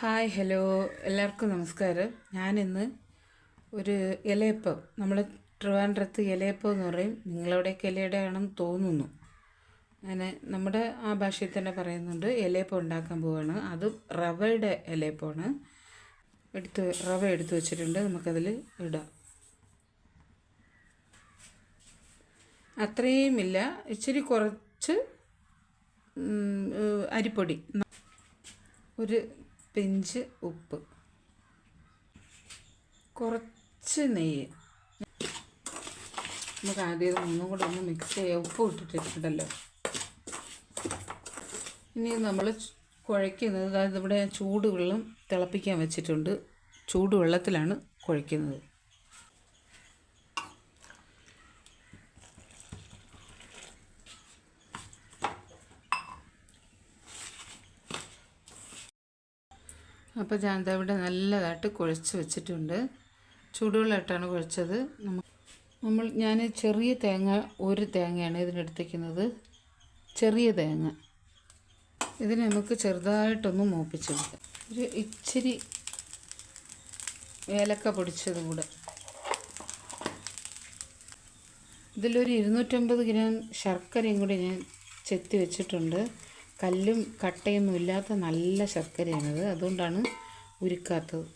Hi hello. എല്ലാവർക്കും നമസ്കാരം. ഞാനിന്ന് ഒരു ഇലയപ്പം നമ്മൾ ട്രിവാൻഡ്രത്ത് ഇലയപ്പം എന്ന് പറയും. നിങ്ങളവിടെയൊക്കെ ഇലയുടെ ആണെന്ന് തോന്നുന്നു. അങ്ങനെ നമ്മുടെ ആ ഭാഷയിൽ തന്നെ പറയുന്നുണ്ട് ഇലയപ്പം ഉണ്ടാക്കാൻ പോവാണ്. അത് റവയുടെ ഇലയപ്പമാണ്. എടുത്ത് റവ എടുത്തു വെച്ചിട്ടുണ്ട്. നമുക്കതിൽ ഇടാം. അത്രയും ഇല്ല. ഇച്ചിരി കുറച്ച് അരിപ്പൊടി. ഒരു പിഞ്ച് ഉപ്പ്. കുറച്ച് നെയ്യ്. നമുക്ക് ആദ്യം ഒന്നും കൂടെ ഒന്ന് മിക്സ് ചെയ്യാം. ഉപ്പ് ഇട്ടിട്ടുണ്ടല്ലോ ഇനി നമ്മൾ കുഴയ്ക്കുന്നത് അതായത് ഇവിടെ ചൂടുവെള്ളം തിളപ്പിക്കാൻ വെച്ചിട്ടുണ്ട്. ചൂടുവെള്ളത്തിലാണ് കുഴയ്ക്കുന്നത്. അപ്പോൾ ഞാൻ ദാ ഇവിടെ നല്ലതായിട്ട് കുഴച്ച് വെച്ചിട്ടുണ്ട്. ചൂടുവെള്ളമായിട്ടാണ് കുഴച്ചത്. നമ്മൾ ഞാൻ ചെറിയ തേങ്ങ ഒരു തേങ്ങയാണ് ഇതിനെടുത്തിരിക്കുന്നത് ചെറിയ തേങ്ങ. ഇതിനെ നമുക്ക് ചെറുതായിട്ടൊന്ന് മൂപ്പിച്ചെടുക്കാം. ഒരു ഇച്ചിരി ഏലക്ക പൊടിച്ചത് കൂടെ. ഇതിലൊരു ഇരുന്നൂറ്റമ്പത് ഗ്രാം ശർക്കരയും കൂടി ഞാൻ ചെത്തി വെച്ചിട്ടുണ്ട്. കല്ലും കട്ടയൊന്നും ഇല്ലാത്ത നല്ല ശർക്കരയാണത്. അതുകൊണ്ടാണ് ഉരുക്കാത്തത്.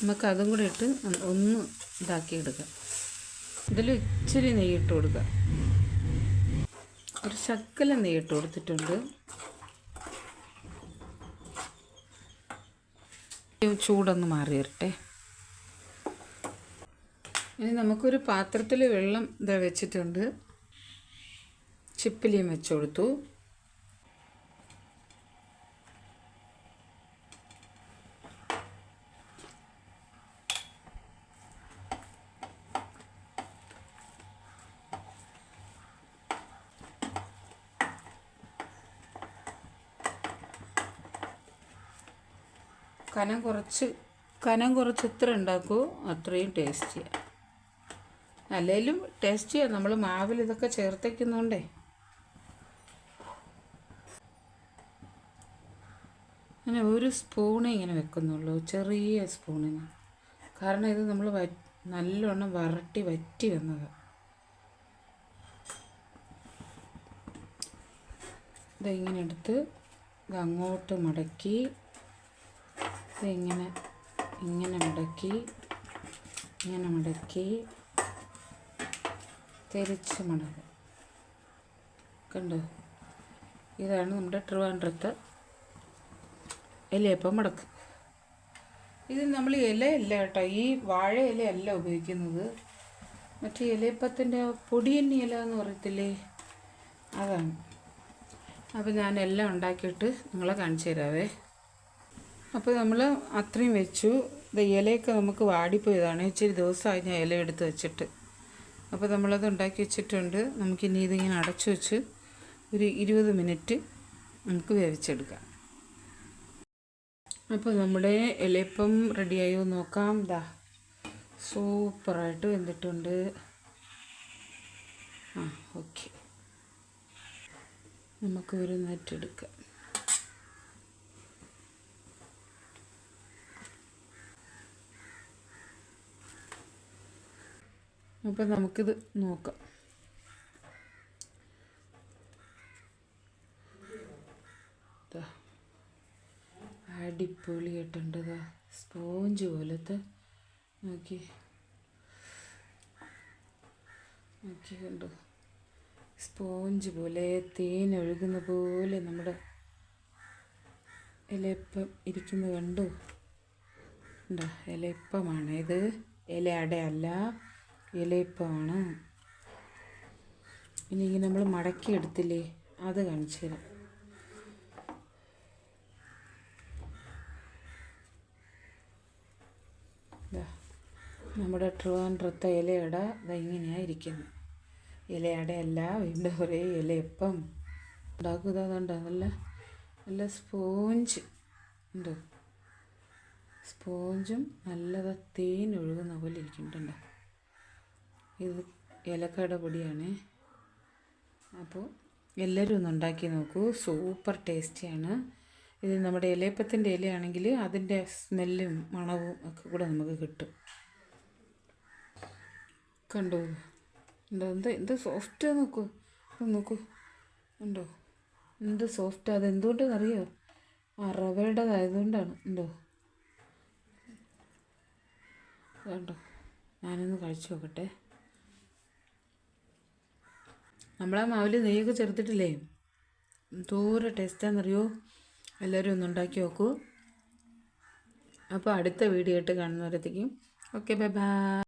നമുക്ക് അതും കൂടെ ഇട്ട് ഒന്ന് ഇതാക്കി എടുക്കാം ഇതിൽ ഇച്ചിരി നെയ്യിട്ട് കൊടുക്കുക ഒരു ശക്കല നെയ്യിട്ട് കൊടുത്തിട്ടുണ്ട്. ചൂടൊന്ന് മാറി വരട്ടെ. ഇനി നമുക്കൊരു പാത്രത്തിൽ വെള്ളം ഇതാ വെച്ചിട്ടുണ്ട്. ചിപ്പിലിയും വെച്ചു കൊടുത്തു. കനം കുറച്ച് കനം കുറച്ച് എത്ര ഉണ്ടാക്കുമോ അത്രയും ടേസ്റ്റിയാണ് അല്ലെങ്കിലും ടേസ്റ്റിയാണ് നമ്മൾ മാവിൽ ഇതൊക്കെ ചേർത്തേക്കുന്നോണ്ടേ. അങ്ങനെ ഒരു സ്പൂണേ ഇങ്ങനെ വെക്കുന്നുള്ളൂ. ചെറിയ സ്പൂണിന് കാരണം ഇത് നമ്മൾ നല്ലോണം വരട്ടി വറ്റി വന്നത്. ഇതിങ്ങനെ എടുത്ത് അങ്ങോട്ട് മടക്കി ഇതിങ്ങനെ ഇങ്ങനെ മടക്കി ഇങ്ങനെ മടക്കി തിരിച്ച് മടക്ക് കണ്ടോ? ഇതാണ് നമ്മുടെ ട്രിവാൻഡ്രത്തെ ഇലയപ്പം മടക്ക്. ഇത് നമ്മൾ ഇലയല്ല കേട്ടോ ഈ വാഴ ഇലയല്ല ഉപയോഗിക്കുന്നത്. മറ്റേ ഇലയപ്പത്തിന്റെ പൊടിയണ്ണി ഇല എന്ന് പറയത്തില്ലേ? അതാണ്. അപ്പോൾ ഞാൻ എല്ലാം ഉണ്ടാക്കിയിട്ട് നിങ്ങളെ കാണിച്ചു തരാവേ. അപ്പോൾ നമ്മൾ അത്രയും വെച്ചു. ഇത് ഇലയൊക്കെ നമുക്ക് വാടിപ്പോയതാണ്. ഇച്ചിരി ദിവസമായി ഞാൻ ഇല എടുത്ത് വെച്ചിട്ട്. അപ്പോൾ നമ്മളത് ഉണ്ടാക്കി വെച്ചിട്ടുണ്ട്. നമുക്കിനി ഇതിങ്ങനെ അടച്ചു വെച്ച് ഒരു ഇരുപത് മിനിറ്റ് നമുക്ക് വേവിച്ചെടുക്കാം. അപ്പോൾ നമ്മുടെ ഇലയപ്പം റെഡിയായോ നോക്കാം. ദാ സൂപ്പറായിട്ട് വെന്തിട്ടുണ്ട്. ആ ഓക്കെ. നമുക്ക് ഒരു നെറ്റെടുക്കാം. അപ്പം നമുക്കിത് നോക്കാം. അടിപൊളിയായിട്ടുണ്ട് സ്പോഞ്ച് പോലത്തെ. നോക്കി. നോക്കി കണ്ടു? സ്പോഞ്ച് പോലെ തേൻ ഒഴുകുന്ന പോലെ നമ്മുടെ ഇലയപ്പം ഇരിക്കുന്നത് കണ്ടു? ഉണ്ടോ ഇലയപ്പമാണ് ഇത് ഇല അടയല്ല ഇലയപ്പമാണ് ഇനി നമ്മൾ മടക്കി എടുത്തില്ലേ അത് കാണിച്ചു തരാം. നമ്മുടെ ട്രിവാൻഡ്രത്തെ ഇലയട ഇതെങ്ങനെയാണ് ഇരിക്കുന്നത് ഇലയടയല്ല വീണ്ടും ഒരേ ഇലയപ്പം ഉണ്ടാക്കുക അതുകൊണ്ട് നല്ല നല്ല സ്പോഞ്ച്. ഉണ്ടോ സ്പോഞ്ചും നല്ലതാ തേൻ ഒഴുകുന്ന പോലെ ഇരിക്കുന്നുണ്ടോ ഇത് ഇലക്കട പൊടിയാണ്. അപ്പോൾ എല്ലാവരും ഒന്ന് ഉണ്ടാക്കി നോക്കൂ. സൂപ്പർ ടേസ്റ്റിയാണ്. ഇത് നമ്മുടെ ഇലയപ്പത്തിന്റെ ഇലയാണെങ്കിൽ അതിന്റെ സ്മെല്ലും മണവും ഒക്കെ കൂടെ നമുക്ക് കിട്ടും. കണ്ടോ? ഉണ്ടോ? എന്ത് എന്ത് സോഫ്റ്റ് നോക്കൂ. നോക്കൂ. ഉണ്ടോ? എന്ത് സോഫ്റ്റ് അത് എന്തുകൊണ്ടെന്നറിയോ ആ റവയുടേതായതുകൊണ്ടാണ്. ഉണ്ടോ? കണ്ടോ ഞാനൊന്ന് കഴിച്ചു നോക്കട്ടെ. നമ്മളാ മാവിൽ നെയ്യൊക്കെ ചേർത്തിട്ടില്ലേ? ദൂരെ ടേസ്റ്റാണെന്നറിയോ എല്ലാവരും ഒന്ന് ഉണ്ടാക്കി നോക്കൂ. അപ്പോൾ അടുത്ത വീഡിയോ ആയിട്ട് കാണുന്നവരത്തേക്കും. Okay bye bye.